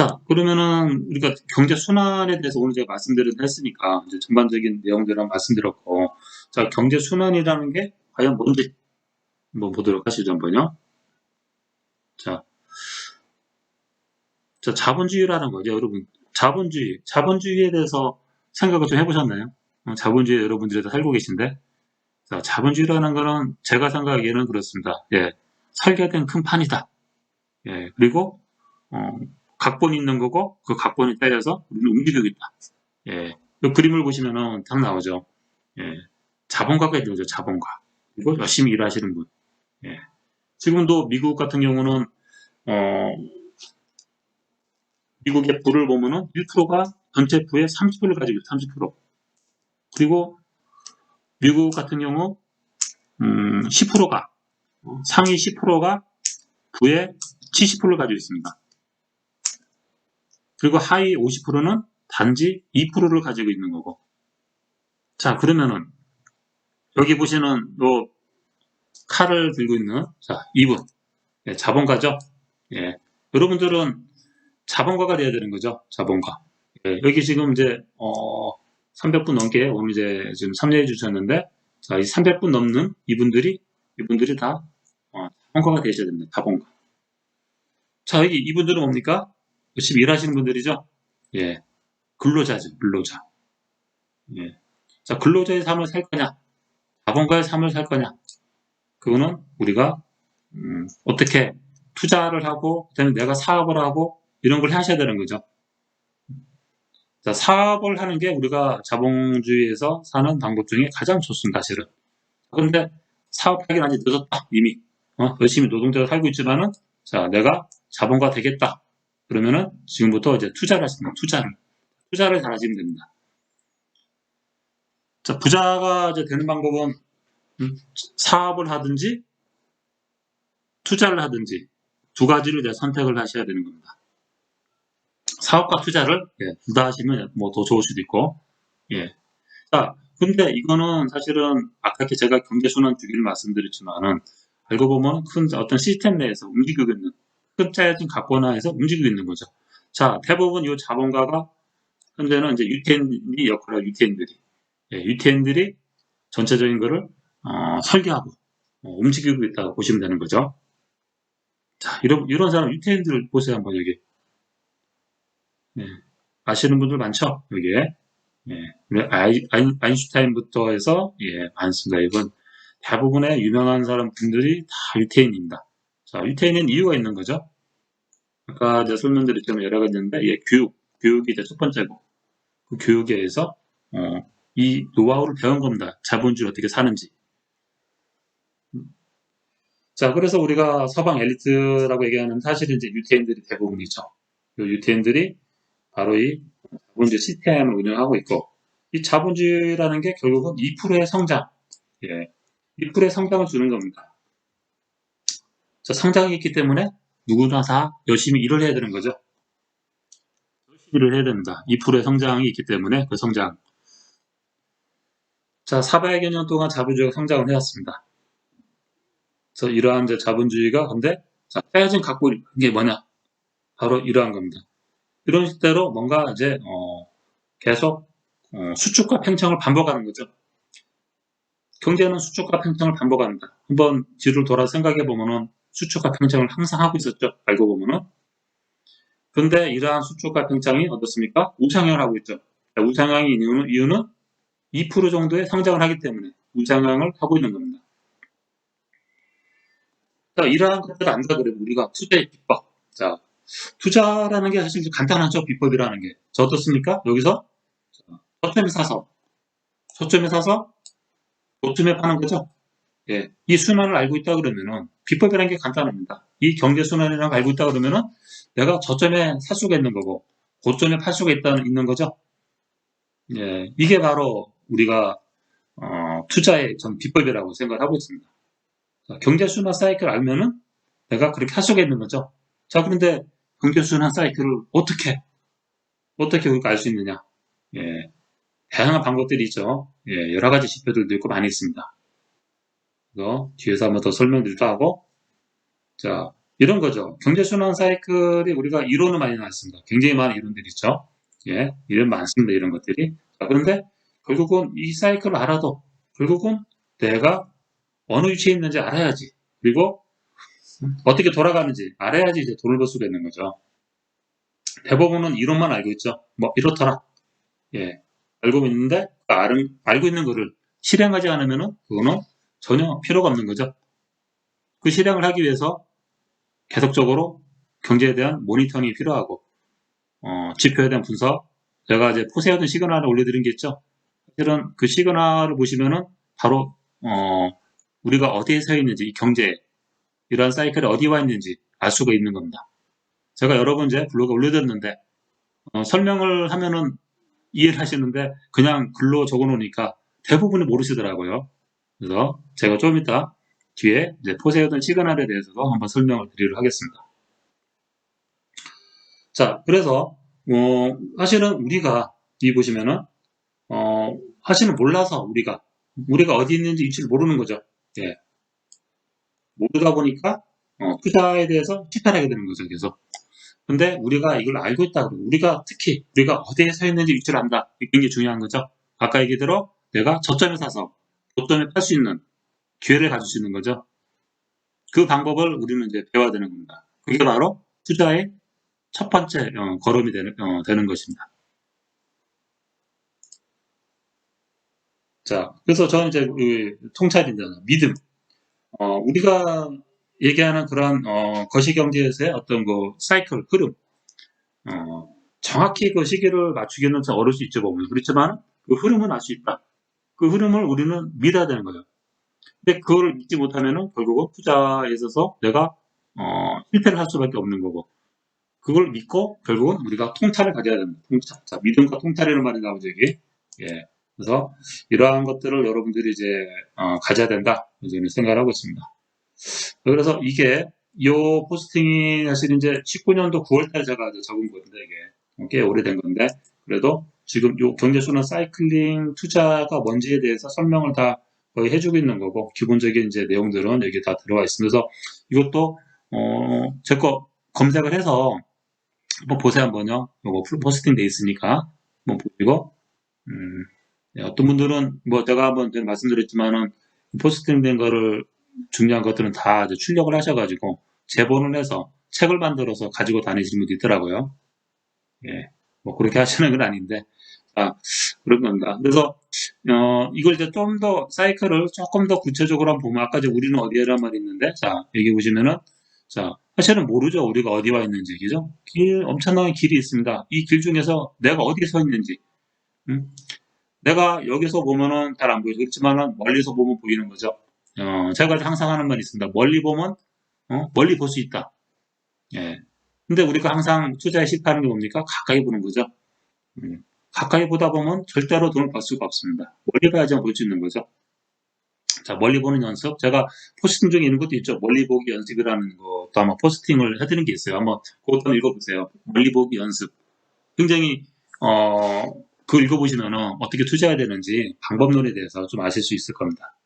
자, 그러면은 우리가 경제 순환에 대해서 오늘 제가 말씀드린 했으니까 이제 전반적인 내용들을 말씀드렸고, 자, 경제 순환이라는 게 과연 뭔지 한번 보도록 하시죠, 한번요. 자, 자, 자본주의라는 거죠, 여러분. 자본주의, 자본주의에 대해서 생각을 좀 해보셨나요? 어, 자본주의 여러분들이 다 살고 계신데, 자, 자본주의라는 거는 제가 생각하기에는 그렇습니다. 예, 설계된 큰 판이다. 예, 그리고 어, 각본이 있는 거고 그 각본에 따라서 우리는 움직이고 있다. 예, 그 그림을 보시면은 딱 나오죠. 예, 자본가가 있는 거죠. 자본가. 그리고 열심히 일하시는 분. 예, 지금도 미국 같은 경우는 어, 미국의 부를 보면은 1%가 전체 부의 30%를 가지고 있어요. 30%. 그리고 미국 같은 경우 음, 10%가 상위 10%가 부의 70%를 가지고 있습니다. 그리고 하위 50%는 단지 2%를 가지고 있는 거고. 자, 그러면은 여기 보시는 요 칼을 들고 있는 자, 이분. 예, 자본가죠? 예. 여러분들은 자본가가 돼야 되는 거죠. 자본가. 예, 여기 지금 이제 어 300분 넘게 오늘 이제 지금 참여해 주셨는데 자, 이 300분 넘는 이분들이 이분들이 다 어, 자본가가 되셔야 됩니다. 자본가. 자, 여기 이분들은 뭡니까? 열심히 일하시는 분들이죠? 예. 근로자죠, 근로자. 예. 자, 근로자의 삶을 살 거냐? 자본가의 삶을 살 거냐? 그거는 우리가, 음, 어떻게 투자를 하고, 그다음에 내가 사업을 하고, 이런 걸 하셔야 되는 거죠. 자, 사업을 하는 게 우리가 자본주의에서 사는 방법 중에 가장 좋습니다, 사실은. 그런데 사업하기는 아직 늦었다, 이미. 어? 열심히 노동자가 살고 있지만은, 자, 내가 자본가 되겠다. 그러면은 지금부터 이제 투자를 하시는 투자를. 투자를 잘 하시면 됩니다. 자, 부자가 이제 되는 방법은 음, 사업을 하든지 투자를 하든지 두 가지를 이제 선택을 하셔야 되는 겁니다. 사업과 투자를 예, 둘다 하시면 뭐 더 좋을 수도 있고 예. 자, 근데 이거는 사실은 아까 제가 경제순환 주기를 말씀드렸지만은 알고 보면 큰 어떤 시스템 내에서 움직이고 있는 흡자해진 각본화해서 움직이고 있는 거죠. 자, 대부분 이 자본가가 현재는 이제 유태인이 역할을 할 유태인들이 예, 유태인들이 전체적인 거를 어, 설계하고 어, 움직이고 있다고 보시면 되는 거죠. 자, 이런 이런 사람 유태인들을 보세요 한번 여기. 예, 아시는 분들 많죠 여기에. 예, 아이, 인슈타인부터 해서 예, 많습니다. 이건 대부분의 유명한 사람 분들이 다 유태인입니다. 자, 유태인은 이유가 있는 거죠. 아까 이제 설명드렸지만 여러 가지 있는데, 예, 교육, 교육이 이제 첫 번째고, 그 교육에 의해서, 어, 이 노하우를 배운 겁니다. 자본주의 어떻게 사는지. 자, 그래서 우리가 서방 엘리트라고 얘기하는 사실은 이제 유태인들이 대부분이죠. 이 유태인들이 바로 이 자본주의 시스템을 운영하고 있고, 이 자본주의라는 게 결국은 2%의 성장, 예, 2%의 성장을 주는 겁니다. 자, 성장이 있기 때문에 누구나 다 열심히 일을 해야 되는 거죠. 열심히 일을 해야 됩니다. 2%의 성장이 있기 때문에 그 성장. 자, 400여 년 동안 자본주의가 성장을 해왔습니다. 그래서 이러한 이제 자본주의가 근데 자, 빼진 갖고 이게 뭐냐? 바로 이러한 겁니다. 이런 식대로 뭔가 이제 어, 계속 어, 수축과 팽창을 반복하는 거죠. 경제는 수축과 팽창을 반복합니다. 한번 뒤를 돌아 생각해 보면은 수축과 팽창을 항상 하고 있었죠. 알고 보면은. 근데 이러한 수축과 팽창이 어떻습니까? 우상향을 하고 있죠. 우상향의 이유는, 이유는 2% 정도의 성장을 하기 때문에 우상향을 하고 있는 겁니다. 자, 이러한 것들을 안다 그러면 우리가 투자의 비법. 자, 투자라는 게 사실 간단하죠. 비법이라는 게. 저 어떻습니까? 여기서 저점에 사서, 저점에 사서, 고점에 파는 거죠. 예, 이 순환을 알고 있다 그러면은 비법이라는 게 간단합니다. 이 경제 순환이라는 걸 알고 있다 그러면은 내가 저점에 살 수가 있는 거고 고점에 팔 수가 있다는 있는 거죠. 예, 이게 바로 우리가 어, 투자의 전 비법이라고 생각을 하고 있습니다. 자, 경제 순환 사이클 알면은 내가 그렇게 할 수가 있는 거죠. 자, 그런데 경제 순환 사이클을 어떻게 어떻게 우리가 알 수 있느냐? 예, 다양한 방법들이 있죠. 예, 여러 가지 지표들도 있고 많이 있습니다. 그래서 뒤에서 한번 더 설명드리도 하고 자 이런 거죠. 경제순환 사이클이 우리가 이론을 많이 나왔습니다. 굉장히 많은 이론들이 있죠. 예, 이런 많습니다. 이런 것들이. 자, 그런데 결국은 이 사이클을 알아도 결국은 내가 어느 위치에 있는지 알아야지. 그리고 어떻게 돌아가는지 알아야지 이제 돈을 벌 수가 있는 거죠. 대부분은 이론만 알고 있죠. 뭐 이렇더라. 예, 알고 있는데 그 알, 알고 있는 거를 실행하지 않으면은 그거는 전혀 필요가 없는 거죠. 그 실행을 하기 위해서 계속적으로 경제에 대한 모니터링이 필요하고 어, 지표에 대한 분석 제가 이제 포세이든 시그널을 올려드린 게 있죠. 사실은 그 시그널을 보시면은 바로 어, 우리가 어디에 서 있는지 이 경제 이러한 사이클이 어디 와 있는지 알 수가 있는 겁니다. 제가 여러 번 이제 블로그에 올려드렸는데 어, 설명을 하면은 이해를 하시는데 그냥 글로 적어 놓으니까 대부분이 모르시더라고요. 그래서 제가 좀 이따 뒤에 이제 포세이든 시그널에 대해서도 한번 설명을 드리도록 하겠습니다. 자, 그래서 어, 사실은 우리가 이 보시면은 어, 사실은 몰라서 우리가 우리가 어디 있는지 위치를 모르는 거죠. 예. 모르다 보니까 어, 투자에 대해서 실패하게 되는 거죠. 계속. 근데 우리가 이걸 알고 있다 그러고 우리가 특히 우리가 어디에 서 있는지 위치를 안다. 이게 굉장히 중요한 거죠. 아까 얘기대로 내가 저점에 사서 고점에 팔 수 있는 기회를 가질 수 있는 거죠. 그 방법을 우리는 이제 배워야 되는 겁니다. 그게 바로 투자의 첫 번째 어, 걸음이 되는, 어, 되는 것입니다. 자, 그래서 저는 이제 그 통찰이잖아 믿음. 어, 우리가 얘기하는 그런 어, 거시경제에서의 어떤 그 사이클 흐름, 어, 정확히 그 시기를 맞추기는 좀 어려울 수 있죠 보면 그렇지만 그 흐름은 알 수 있다. 그 흐름을 우리는 믿어야 되는 거예요. 근데 그걸 믿지 못하면은 결국은 투자에 있어서 내가 어, 실패를 할 수밖에 없는 거고 그걸 믿고 결국은 우리가 통찰을 가져야 됩니다. 통찰. 자, 믿음과 통찰이라는 말이 나오죠 여기. 예. 그래서 이러한 것들을 여러분들이 이제 어, 가져야 된다. 이제 생각을 하고 있습니다. 그래서 이게 이 포스팅이 사실 이제 19년도 9월달에 제가 적은 건데 이게 꽤 오래된 건데 그래도 지금 이 경제순환 사이클링 투자가 뭔지에 대해서 설명을 다 거의 해주고 있는 거고 기본적인 이제 내용들은 여기 다 들어가 있습니다. 그래서 이것도 어, 제 거 검색을 해서 한번 보세요 한번요. 이거 포스팅 돼 있으니까 한번 보시고 음, 네, 어떤 분들은 뭐 제가 한번 말씀드렸지만은 포스팅 된 거를 중요한 것들은 다 출력을 하셔가지고 제본을 해서 책을 만들어서 가지고 다니시는 분도 있더라고요. 예, 뭐 그렇게 하시는 건 아닌데, 아 그런 겁니다. 그래서 어, 이걸 이제 좀 더 사이클을 조금 더 구체적으로 한번 보면 아까 이제 우리는 어디에란 말이 있는데, 자 여기 보시면은 자 사실은 모르죠 우리가 어디 와 있는지 그죠? 길 엄청난 길이 있습니다. 이 길 중에서 내가 어디에 서 있는지, 음? 내가 여기서 보면은 잘 안 보이죠. 그렇지만은 멀리서 보면 보이는 거죠. 어, 제가 항상 하는 말이 있습니다. 멀리 보면 어, 멀리 볼 수 있다. 예. 근데 우리가 항상 투자에 실패하는 게 뭡니까? 가까이 보는 거죠. 음, 가까이 보다 보면 절대로 돈을 벌 수가 없습니다. 멀리 봐야지만 볼 수 있는 거죠. 자, 멀리 보는 연습. 제가 포스팅 중에 있는 것도 있죠. 멀리 보기 연습이라는 것도 아마 포스팅을 해드린 게 있어요. 한번 그것도 한번 읽어보세요. 멀리 보기 연습. 굉장히, 어, 그거 읽어보시면 어떻게 투자해야 되는지 방법론에 대해서 좀 아실 수 있을 겁니다.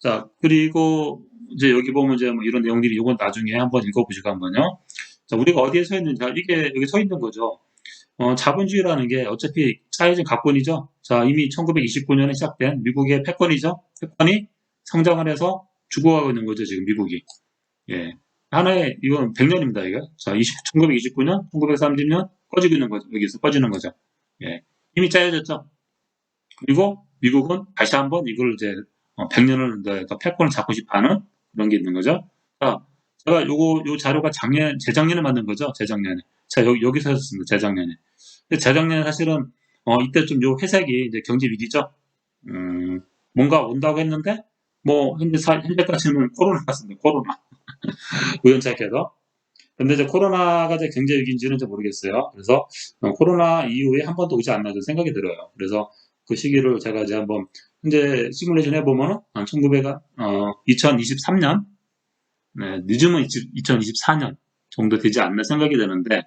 자, 그리고 이제 여기 보면 이제 뭐 이런 내용들이 이건 나중에 한번 읽어보시고 한번요. 자, 우리가 어디에 서 있는지, 이게 여기 서 있는 거죠. 어, 자본주의라는 게 어차피 짜여진 각본이죠. 자, 이미 1929년에 시작된 미국의 패권이죠. 패권이 성장을 해서 죽어가고 있는 거죠, 지금 미국이. 예. 하나의, 이건 100년입니다, 이거. 자, 20, 1929년, 1930년 꺼지고 있는 거죠. 여기서 꺼지는 거죠. 예. 이미 짜여졌죠. 그리고 미국은 다시 한번 이걸 이제 100년을 더 패권을 잡고 싶어 하는 그런 게 있는 거죠. 자, 제가 요거, 요 자료가 작년, 재작년에 만든 거죠. 재작년에. 자, 여기, 여기서 했습니다. 재작년에. 근데 재작년에 사실은, 어, 이때 좀 요 회색이 이제 경제 위기죠. 음, 뭔가 온다고 했는데, 뭐, 현재, 사, 현재까지는 코로나 같습니다. 코로나. 우연찮게도. 근데 이제 코로나가 이제 경제 위기인지는 잘 모르겠어요. 그래서, 어, 코로나 이후에 한 번도 오지 않나 좀 생각이 들어요. 그래서 그 시기를 제가 이제 한번 현재 시뮬레이션 해보면 은 1900, 어, 2023년, 네, 늦으면 2024년 정도 되지 않나 생각이 되는데,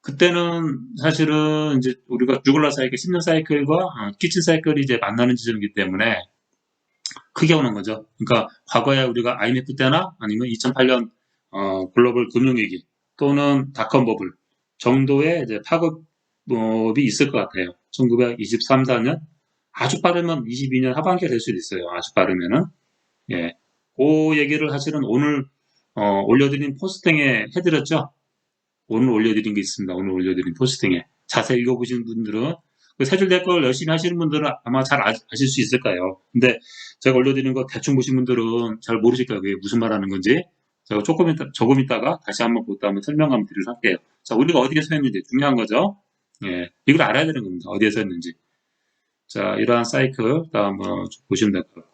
그때는 사실은 이제 우리가 주글라 사이클, 10년 사이클과 어, 키친 사이클이 이제 만나는 지점이기 때문에 크게 오는 거죠. 그러니까 과거에 우리가 IMF 때나 아니면 2008년 어, 글로벌 금융위기 또는 닷컴 버블 정도의 이제 파급이 있을 것 같아요. 1923, 4년 아주 빠르면 22년 하반기가 될 수도 있어요. 아주 빠르면은 예, 그 얘기를 사실은 오늘 어, 올려드린 포스팅에 해드렸죠. 오늘 올려드린 게 있습니다. 오늘 올려드린 포스팅에 자세히 읽어보신 분들은 그 세줄 댓글 열심히 하시는 분들은 아마 잘 아, 아실 수 있을 거예요. 근데 제가 올려드린 거 대충 보신 분들은 잘 모르실 거예요. 그게 무슨 말 하는 건지. 제가 조금 있다, 조금 있다가 다시 한번 보다 한번 설명 한번 드리도록 할게요. 자, 우리가 어디에 서 있는지 중요한 거죠. 예, 이걸 알아야 되는 겁니다. 어디에 서 있는지. 자, 이러한 사이클, 다음 보시면 될것 같고.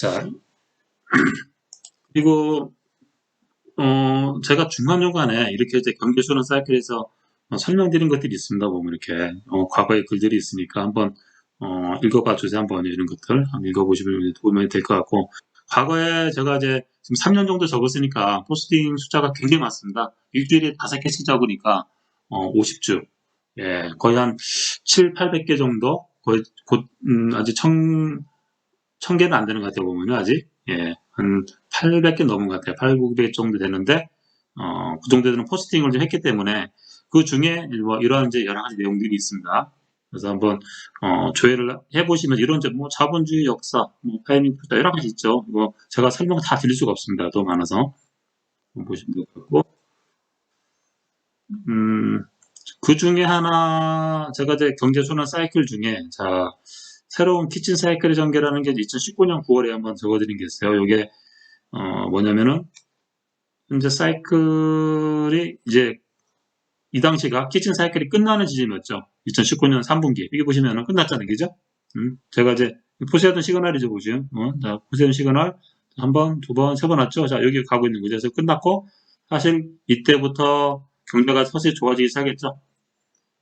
자, 그리고, 어, 제가 중간중간에 이렇게 이제 경제수는 사이클에서 어, 설명드린 것들이 있습니다. 보면 이렇게, 어, 과거의 글들이 있으니까 한번, 어, 읽어봐 주세요. 한번 이런 것들. 한번 읽어보시면 도움이 될 것 같고, 과거에 제가 이제 지금 3년 정도 적었으니까 포스팅 숫자가 굉장히 많습니다. 일주일에 5개씩 적으니까, 어, 50주. 예, 거의 한 7, 800개 정도? 거의 곧, 음, 아직 청, 1000개는 안 되는 것 같아요, 보면은 아직. 예, 한 800개 넘은 것 같아요. 800개 정도 되는데, 어, 그 정도 되는 포스팅을 좀 했기 때문에, 그 중에 뭐 이러한 이제 여러 가지 내용들이 있습니다. 그래서 한번, 어, 조회를 해보시면 이런 이제 뭐 자본주의 역사, 뭐 타이밍 투자 여러 가지 있죠. 이거 제가 설명 다 드릴 수가 없습니다. 너무 많아서. 보시면 될 것 같고. 음, 그 중에 하나, 제가 이제 경제순환 사이클 중에, 자, 새로운 키친 사이클의 전개라는 게 2019년 9월에 한번 적어드린 게 있어요. 이게, 어, 뭐냐면은, 현재 사이클이 이제, 이 당시가 키친 사이클이 끝나는 지점이었죠. 2019년 3분기. 이게 보시면은 끝났잖아요. 그죠? 음, 제가 이제, 포세이돈 시그널이죠, 보시면. 어, 자, 포세이돈 시그널, 한 번, 두 번, 세 번 왔죠? 자, 여기 가고 있는 거죠. 그래서 끝났고, 사실 이때부터 경제가 서서히 좋아지기 시작했죠.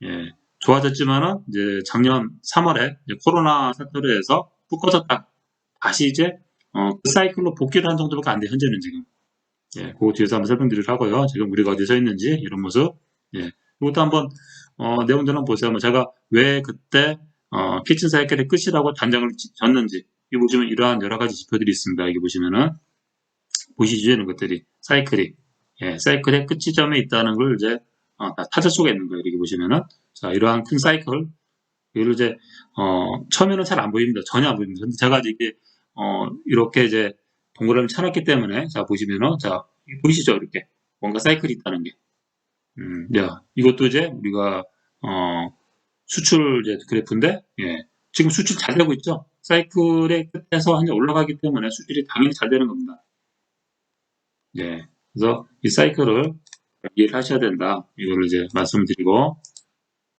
예, 좋아졌지만은 이제 작년 3월에 코로나 사태로 해서 푹 꺼졌다. 다시 이제 어, 그 사이클로 복귀를 한 정도밖에 안 돼, 현재는 지금. 예, 그거 뒤에서 한번 설명드리도록 하고요. 지금 우리가 어디 서 있는지, 이런 모습. 예, 이것도 한번, 어, 내용들 한번 보세요. 뭐 제가 왜 그때, 어, 키친 사이클의 끝이라고 단정을 지- 졌는지. 여기 보시면 이러한 여러 가지 지표들이 있습니다. 여기 보시면은, 보시죠, 이런 것들이. 사이클이. 예, 사이클의 끝 지점에 있다는 걸 이제, 어, 다 찾을 수가 있는 거예요. 이렇게 보시면은. 자, 이러한 큰 사이클. 이걸 이제, 어, 처음에는 잘 안 보입니다. 전혀 안 보입니다. 근데 제가 이게, 어, 이렇게 이제 동그라미 쳐놨기 때문에, 자, 보시면은, 자, 보이시죠? 이렇게. 뭔가 사이클이 있다는 게. 음, 야, 이것도 이제 우리가, 어, 수출 이제 그래프인데, 예. 지금 수출 잘 되고 있죠? 사이클의 끝에서 이제 올라가기 때문에 수출이 당연히 잘 되는 겁니다. 예. 그래서 이 사이클을 이해를 하셔야 된다. 이거를 이제 말씀드리고,